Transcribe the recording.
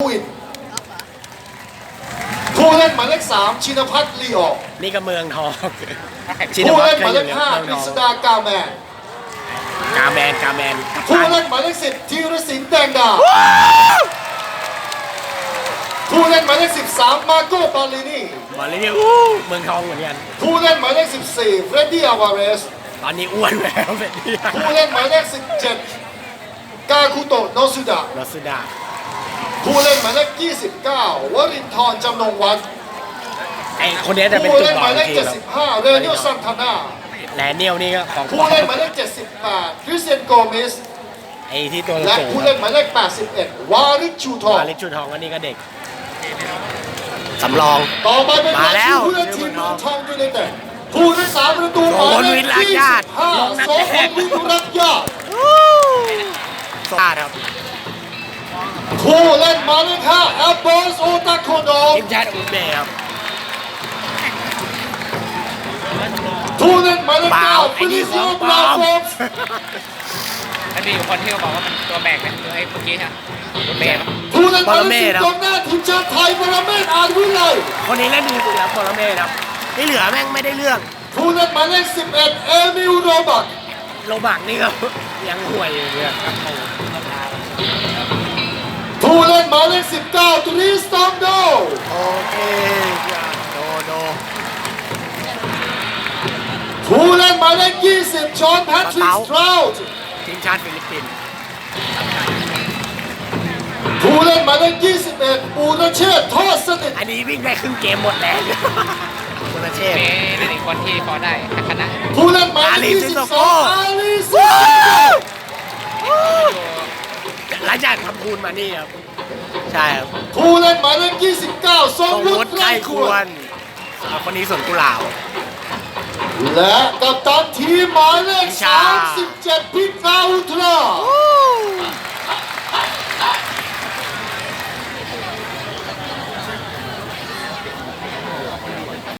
วินผู้เล่นหมายเลขสามชินพัฒน์ลีออกนี่ก็เมืองทองชินผู้วัตเล่นรหมายเลขเคยห้าอยู่กฤเมืองทษองดากาแมนกาแมนกาแมนผู้เล่นหมายเลขสิบธีรศิลป์แดงดาผู้เล่นหมายเลขสิบสามมาโกปาลินีบอกเลยเนี่ยอู้เมืองทองเหมือนกันผู้เล่นหมายเลขสิบสี่เฟรดดี้อาวาเรสตอนนี้อ้วนแล้วเป็นที่ผู้เล่นหมายเลขสิบเจ็ดกาคุโตะโนสุดะรสุดา ผู้เล่นหมายเลขยี่สิบเก้าวรินทร์จำนงวัฒน์ไอคนนี้จะเป็นผู้จุดเล่นบหอมาดยเลขทีเจ็ดมสิบห้าเรเนียลซันทานาแลนเนียลนี่ก็ของผู้เล่นหมายเลข78 คริสเตียนโกเมส ไอที่ตัวและสูงผู้เล่นหมายเลข81 วาริชชูทองมาลิชุนทองอันนี้ก็เด็กสำรอง ต่อไปเป็นมาแล้วผู้เล่นทีมเมืองทองยูไนเต็ดผู้เล่นสามประตูหมายโสพลเลวิขทย์รักญาติลงนัด25โสแรพกลวิทย์รักญาติ สาดครับ ผู้เล่นหมายเลข5แอปเปิลโอตาโคโดทีมชาติอุซเบย์ครับผู้เล่นหมายเลขเปล่า9ไอ้ฟิลินี่โซของบปลราอมโวสแล้วมีอยู่คนที่เขาบอกว่ามันตัวแบกนะตัวไอ้เมื่อกี้ฮะรถเมย์ปะผู้เล่นหมายเลขปรเมศ10ครับกองหน้าทีมชาติไทยปรเมศอาจวิไลคนนี้เล่นดีสุดแล้วโปรเมครับที่เหลือแม่งไม่ได้เรื่องผู้เล่นหมายเลข11เอมิลโรบักโลบักนี่ก็ยังห่วยอยู่เลย 19ทริสตันโดโอเคโดโดผู้เล่นหมายเลข20 ชอนแพทริกเต๋าสตราวด์ทีมชาติฟิลิปปินส์ผู้เล่นหมายเลข21 ปูรเชษฐ์ทอดสนิทอันนี้วิ่งได้ครึ่งเกมหมดแล้วคุณเชษเมย์เป็นอีกคนที่พอได้คณะผู้เล่นหมายเลขอาลีซิโซโก้22อาลีซิโซโก้ หลังจากทำคูณมานี่ครับ ใช่ครับผู้เล่นหมายเลข29ทรงตรงวุวุฒิฒิใกล้ควรอ่าคนนี้ส่วนกุหลาบ และกัปตันทีมหมายเลขพิชา 37พิธา